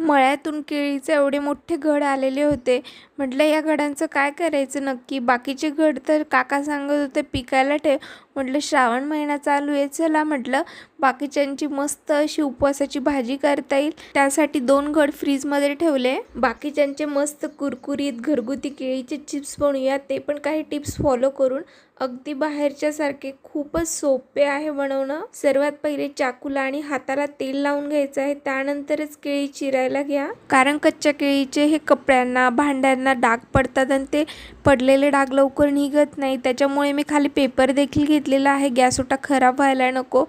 मळ्यातून केळीचे एवढे मोठे घड आलेले होते. म्हटलं या घडांचं काय करायचं नक्की? बाकीचे घड तर काका सांगत होते पिकायला ठेव. म्हटलं श्रावण महिना चालू आहे चला म्हटलं. बाकीच्यांची मस्त अशी उपवासाची भाजी करता येईल. त्यासाठी दोन घड फ्रीजमध्ये ठेवले. बाकीच्यांचे मस्त कुरकुरीत घरगुती केळीचे चिप्स बनवूया. ते पण काही टिप्स फॉलो करून. अगदी बाहेरच्या सारखे खूपच सोपे आहे बनवणं. सर्वात पहिले चाकूला आणि हाताला तेल लावून घ्यायचं आहे. त्यानंतरच केळी चिरायला घ्या. कारण कच्च्या केळीचे हे कपड्यांना भांड्यांना डाग पडतात आणि ते पडलेले डाग लवकर निघत नाही. त्याच्यामुळे मी खाली पेपर देखील घेतलेला आहे. गॅस ओटा खराब व्हायला नको.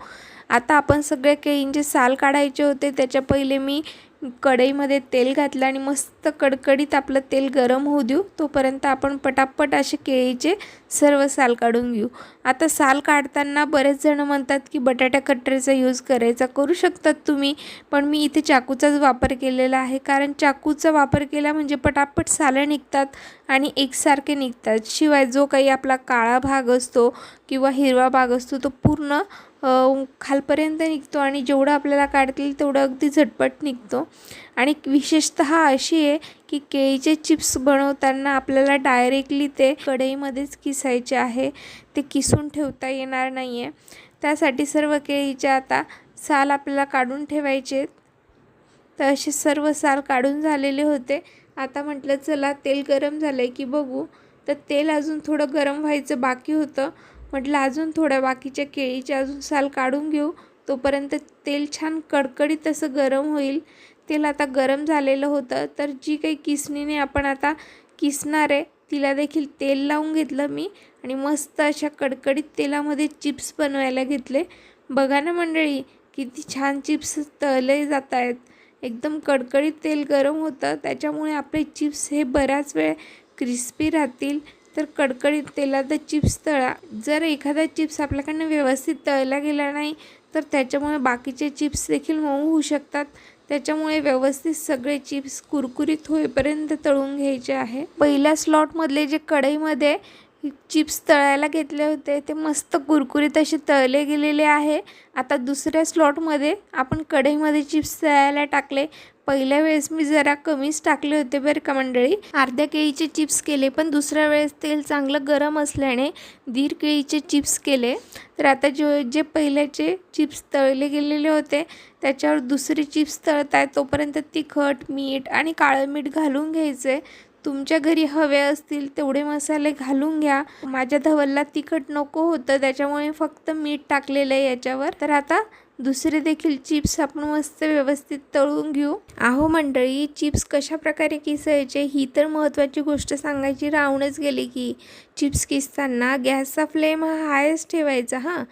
आता आपण सगळे केळींचे साल काढायचे होते. त्याच्या पहिले मी कढईमध्ये तेल घातलं आणि मस्त कडकडीत आपलं तेल गरम होऊ देऊ. तोपर्यंत आपण पटापट असे केळीचे सर्व साल काढून घेऊ. आता साल काढताना बरेच जण म्हणतात की बटाटा कटरचा यूज करायचा. करू शकतात तुम्ही पण मी इथे चाकूचाच वापर केलेला आहे. कारण चाकूचा वापर केला म्हणजे पटापट सालं निघतात आणि एकसारखे निघतात. शिवाय जो काही आपला काळा भाग असतो किंवा हिरवा भाग असतो तो पूर्ण खालपर्यंत निघतो आणि जेवढं आपल्याला काढता येईल तेवढं अगदी झटपट निघतो. आणि विशेषतः अशी आहे की केळीचे चिप्स बनवताना आपल्याला डायरेक्टली ते कढईमध्येच किसायचे आहे. ते किसून ठेवता येणार नाही आहे त्यासाठी सर्व केळीचे आता साल आपल्याला काढून ठेवायचे तर असे सर्व साल काढून झालेले होते. आता म्हटलं चला तेल गरम झालं आहे की बघू. तर तेल अजून थोडं गरम व्हायचं बाकी होतं. म्हटलं अजून थोड्या बाकीच्या केळीचे अजून साल काढून घेऊ. तोपर्यंत तेल छान कडकडीत असं गरम होईल. तेल आता गरम झालेलं होतं. तर जी काही किसणीने आपण आता किसणार आहे तिला देखील तेल लावून घेतलं मी आणि मस्त अशा कडकडीत तेलामध्ये चिप्स बनवायला घेतले. बघा ना मंडळी किती छान चिप्स तळले जात आहेत एकदम कडकडीत तेल गरम होतं. त्याच्यामुळे आपले चिप्स हे बऱ्याच वेळ क्रिस्पी राहतील. तर कडकडीत तेलात चिप्स तळा. जर एखादा चिप्स आपल्याकडनं व्यवस्थित तळला गेला नाही तर त्याच्यामुळे बाकीचे चिप्स देखील मऊ होऊ शकतात. त्याच्यामुळे व्यवस्थित सगळे चिप्स कुरकुरीत होईपर्यंत तळून घ्यायचे आहे. पहिल्या स्लॉटमधले जे कढईमध्ये चिप्स तळायला घेतले होते. ते मस्त कुरकुरीत असे तळले गेलेले आहे. आता दुसऱ्या स्लॉटमध्ये आपण कढईमध्ये चिप्स तळायला टाकले. पहिल्या वेळेस मी जरा कमीच टाकले होते बरं का मंडळी. अर्ध्या केळीचे चिप्स केले पण दुसऱ्या वेळेस तेल चांगलं गरम असल्याने दीड केळीचे चिप्स केले. तर आता जे जे पहिल्याचे चिप्स तळले गेलेले होते त्याच्यावर दुसरे चिप्स तळत आहे तोपर्यंत तिखट मीठ आणि काळं मीठ घालून घ्यायचे. तुमच्या घरी हवे असतील तेवढे मसाले घालून घ्या. माझ्या धवलला तिखट नको होतं त्याच्यामुळे फक्त मीठ टाकलेलं आहे याच्यावर. तर आता दुसरे देखील चिप्स आपण मस्त व्यवस्थित तळून घेऊ. आहो मंडळी चिप्स कशा प्रकारे किसायचे? ही तर महत्त्वाची गोष्ट सांगायची राहूनच गेली की चिप्स किसताना गॅसचा फ्लेम हा हायच ठेवायचा हां.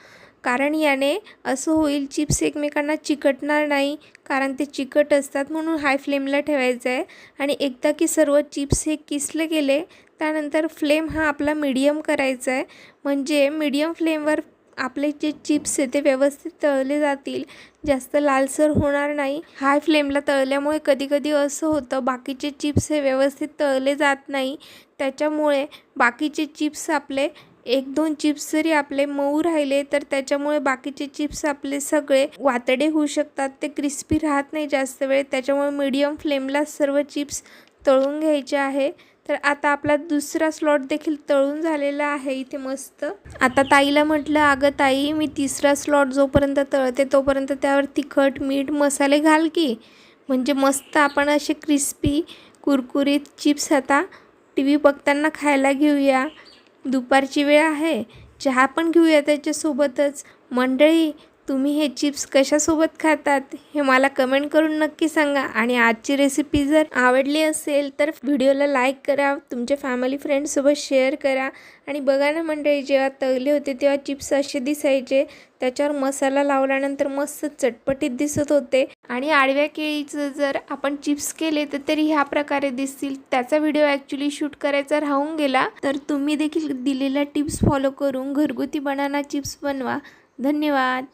कारण याने असं होईल चिप्स एकमेकांना चिकटणार नाही कारण ते चिकट असतात म्हणून हाय फ्लेमला ठेवायचं आहे. आणि एकदा की सर्व चिप्स हे किसले गेले त्यानंतर फ्लेम हा आपला मीडियम करायचा आहे. म्हणजे मीडियम फ्लेमवर आपले जे चिप्स आहे ते व्यवस्थित तळले जातील. जास्त लालसर होणार नाही. हाय फ्लेमला तळल्यामुळे कधीकधी असं होतं बाकीचे चिप्स हे व्यवस्थित तळले जात नाही. त्याच्यामुळे बाकीचे चिप्स आपले एक दोन चिप्स जरी आपले मऊ राहिले तर त्याच्यामुळे बाकीचे चिप्स आपले सगळे वातडे होऊ शकतात. ते क्रिस्पी राहत नाही जास्त वेळ. त्याच्यामुळे मीडियम फ्लेमला सर्व चिप्स तळून घ्यायचे आहे. तर आता आपला दुसरा स्लॉट देखील तळून झालेला आहे इथे मस्त. आता ताईला म्हटलं अगं ताई मी तिसरा स्लॉट जोपर्यंत तळते तोपर्यंत त्यावर तिखट मीठ मसाले घाल की. म्हणजे मस्त आपण असे क्रिस्पी कुरकुरीत चिप्स आता टी व्ही बघताना खायला घेऊया. दुपारची वेळ आहे. चहा पण घेऊया त्याच्यासोबतच. मंडळी तुम्ही हे चिप्स कशासोबत खातात हे मला कमेंट करून नक्की सांगा. आणि आजची रेसिपी जर आवडली असेल तर व्हिडिओला लाईक करा तुमच्या फॅमिली फ्रेंडसोबत शेअर करा. आणि बघा ना मंडळी जेव्हा तगले होते तेव्हा चिप्स असे दिसायचे. त्याच्यावर मसाला लावल्यानंतर मस्त चटपटीत दिसत होते. आणि आडव्या केळीचं जर आपण चिप्स केले तर तरी ह्या प्रकारे दिसतील. त्याचा व्हिडिओ ॲक्च्युली शूट करायचा राहून गेला. तर तुम्ही देखील दिलेल्या टिप्स फॉलो करून घरगुती बनाना चिप्स बनवा. धन्यवाद.